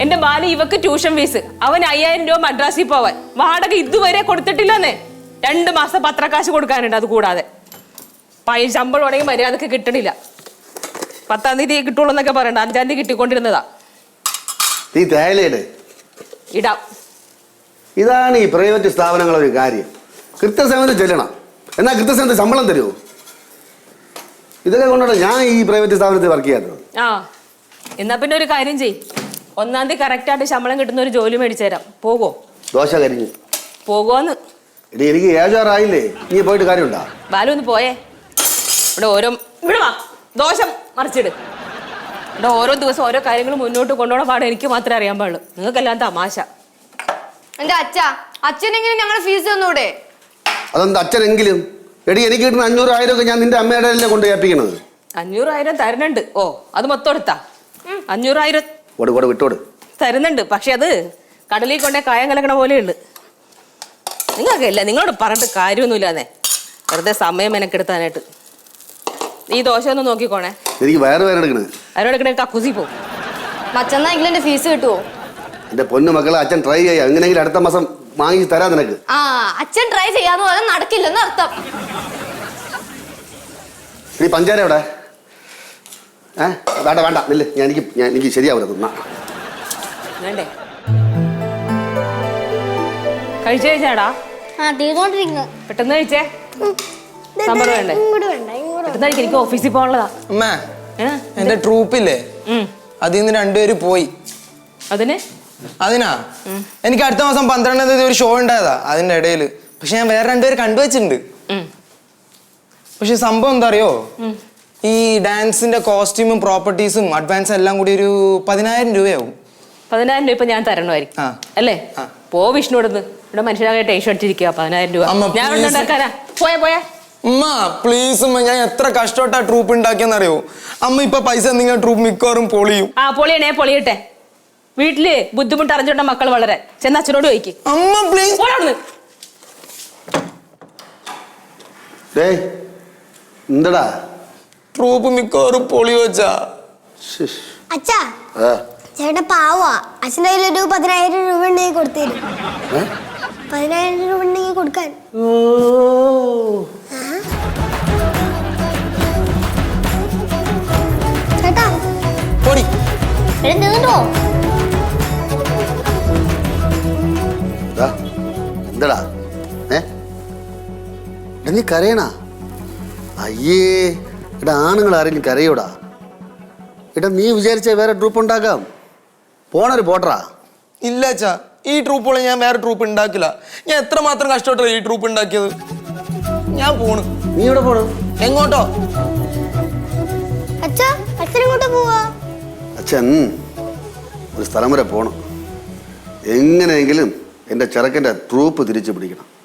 എന്റെ ബാല ഇവക്ക് tuition fees അവൻ അയ്യായിരം രൂപ മദ്രാസിൽ പോവാൻ. വാടക ഇതുവരെ കൊടുത്തിട്ടില്ലെന്നേ. രണ്ട് മാസം പത്രക്കാശ് കൊടുക്കാനുണ്ട് അത് കൂടാതെ. പഴയ ശമ്പളം ഉണ്ടെങ്കിൽ മര്യാദയ്ക്ക് കിട്ടണില്ല. പത്താം തീയതി കിട്ടുള്ളൂ എന്നൊക്കെ പറയണ്ട. അഞ്ചാം തീയതി കിട്ടിക്കൊണ്ടിരുന്നതാ. ഈ തേയിലയിട് ഇടാം. ഇതാണ് ഈ പ്രൈവറ്റ് സ്ഥാപനങ്ങളെ ഒരു കാര്യം. കൃത്യസമയത്ത് ചെല്ലണം. എന്നാൽ കൃത്യസമയത്ത് ശമ്പളം തരുമോ ഇതൊക്കെ കൊണ്ടാണ് ഞാൻ ഈ പ്രൈവറ്റ് സ്ഥാപനത്തിൽ വർക്ക് ചെയ്യാത്തത്. ആ. എന്നാ പിന്നെ ഒരു കാര്യം ചെയ് ഒന്നാം തീയതി കറക്റ്റ് ആയിട്ട് ശമ്പളം കിട്ടുന്ന ഒരു ജോലി മേടിച്ചു തരാം. പോകോ. ദോശ കരിഞ്ഞു. പോകോന്ന്. എനിക്ക് ഏജാറായില്ലേ? നീ പോയിട്ട് കാര്യമുണ്ടാ? ബാലു ഒന്ന് പോയേ. ഇവിടെ ഓരോ ഇവിടെ വാ. ദോശം മറിച്ചിട്. ഇവിടെ ഓരോ ദിവസം ഓരോ കാര്യങ്ങൾ മുന്നോട്ട് കൊണ്ടുപോകണ പാടെ എനിക്ക് മാത്രമേ അറിയാൻ പാടുള്ളൂ. നിങ്ങൾക്കെല്ലാം തമാശ. എന്റെ അച്ഛ അച്ഛനെങ്കിലും ഞങ്ങളുടെ ഫീസ് തന്നൂടെ? അതെന്താ അച്ഛനെങ്കിലും? എടി എനിക്ക് കിട്ടുന്ന അഞ്ഞൂറായിരം ഒക്കെ ഞാൻ നിന്റെ അമ്മയുടെ കൊണ്ട് ഏൽപ്പിക്കണത്? അഞ്ഞൂറായിരം തരണുണ്ട്. ഓ അത് മൊത്തം എടുത്താ. അഞ്ഞൂറായിരം ഓട് കൂടെ വിട്ടോട് തരുന്നുണ്ട്. പക്ഷെ അത് കടലിൽ കൊണ്ടേ കായം കലക്കണ പോലെയുണ്ട്. നിങ്ങൾക്കല്ല? നിങ്ങളോട് പറഞ്ഞിട്ട് കാര്യമൊന്നുമില്ലാന്നേ. വെറുതെ സമയം എനക്കെടുത്താനായിട്ട് ഈ ദോശ ഒന്ന് നോക്കിക്കോണേ. എനിക്ക് വയറ് വേദന എടുക്കണേ. കക്കൂസി പോകും മച്ചന്നെങ്കിലും എന്റെ ഫീസ് കിട്ടുവോ? എന്റെ പൊന്നു മക്കളെ അച്ഛൻ ട്രൈ ചെയ്യാം. എങ്ങനെയെങ്കിലും അടുത്ത മാസം വാങ്ങി തരാം നിനക്ക്. ആ അച്ഛൻ ട്രൈ ചെയ്യാന്ന് പറഞ്ഞാൽ നടക്കില്ലെന്ന് അർത്ഥം നീ പഞ്ചാര എവിടെ? ഏ? വേണ്ട വേണ്ട. നില്ല്. ഞാൻ എനിക്ക് ഞാൻ എനിക്ക് ശരിയാവില്ല തിന്നാ. വേണ്ടേ? കഴിച്ചു കഴിച്ചാടാ ആ തീർന്നോണ്ടിരിക്കുന്നു പെട്ടെന്ന് കഴിച്ചേ? സാമ്പാർ വേണ്ടേ? ഇങ്ങോട്ട് വേണ്ട ഇങ്ങോട്ട് പെട്ടെന്ന് കഴിക്ക്, എനിക്ക് ഓഫീസിൽ പോകാനുള്ളതാ. അമ്മ ഏ? എന്റെ ട്രൂപ്പില്ലേ? ഉം. അതിൽ നിന്ന് രണ്ടുപേര് പോയി. അതിന്? അതിനാ? എനിക്ക് അടുത്ത മാസം പന്ത്രണ്ടാം തീയതി ഒരു ഷോ ഉണ്ടായതാ അതിന്റെ ഇടയിൽ. പക്ഷെ ഞാൻ വേറെ രണ്ടുപേര് കണ്ടുവച്ചിട്ടുണ്ട്. ഉം. പക്ഷെ സംഭവം എന്താ അറിയോ? ഈ ഡാൻസിന്റെ കോസ്റ്റ്യൂമും പ്രോപ്പർട്ടീസും അഡ്വാൻസും എല്ലാം കൂടി ഒരു പതിനായിരം രൂപയാവും. പതിനായിരം രൂപ ഇപ്പൊ ഞാൻ തരണമായിരിക്കും. ആ. അല്ലേ? ആ. പോ വിഷ്ണു ഇവിടെ മനുഷ്യരാകെ ടെൻഷൻ അടിച്ചിരിക്കുക പതിനായിരം രൂപ. അമ്മ, ഞാൻ please. ഉണ്ടാക്കാനാ. പോയാ പോയാ. അമ്മ പ്ലീസ് അമ്മ ഞാൻ എത്ര കഷ്ടപ്പെട്ടാ ട്രൂപ്പ് ഉണ്ടാക്കിയെന്നറിയോ അമ്മ ഇപ്പൊ പൈസ എന്തെങ്കിലും ട്രൂപ്പ് മിക്കവാറും പൊളിയും. ആ പൊളിയണേ പൊളിയട്ടെ. വീട്ടിൽ ബുദ്ധിമുട്ട് അറിഞ്ഞോണ്ട മക്കൾ വളരെ. ചെന്ന അച്ഛനോട് ചോദിക്ക്. അമ്മ പ്ലീസ് പോടാ ഡേയ് എന്തടാ? ട്രൂപ്പ് മിക്കവാറും പൊളി വെച്ചാ. അച്ഛാ ആ, ചേട്ടൻ പാവാ. അച്ഛന്റെ കയ്യിലൊരു പതിനായിരം രൂപ ഉണ്ടെങ്കിൽ കൊടുത്തേരും? പതിനായിരം രൂപ ഉണ്ടെങ്കിൽ കൊടുക്കാൻ. ഓ. ചേട്ടാ. പൊടി. ചേട്ടൻ തീർന്നോ ദാ, എന്തടാ? ഏ? എടാ, നീ കരയണ? അയ്യേ. എടാ ആണുങ്ങൾ ആരെങ്കിലും കരയൂടാ? എടാ നീ വിചാരിച്ച വേറെ ട്രൂപ്പ് ഉണ്ടാക്കാം. പോണൊരു പോട്ടറാ ഇല്ല അച്ഛാ. ഈ ട്രൂപ്പുകൾ ഞാൻ വേറെ ട്രൂപ്പ് ഉണ്ടാക്കില്ല ഞാൻ എത്ര മാത്രം കഷ്ടപ്പെട്ടില്ല ഈ ട്രൂപ്പ് ഉണ്ടാക്കിയത് ഞാൻ പോണു. നീ ഇവിടെ പോണു? എങ്ങോട്ടോ? അച്ഛാ അച്ഛൻ പോവാ? അച്ഛൻ ഒരു സ്ഥലം വരെ പോണം. എങ്ങനെയെങ്കിലും എന്റെ ചെറുക്കന്റെ ട്രൂപ്പ് തിരിച്ചു പിടിക്കണം.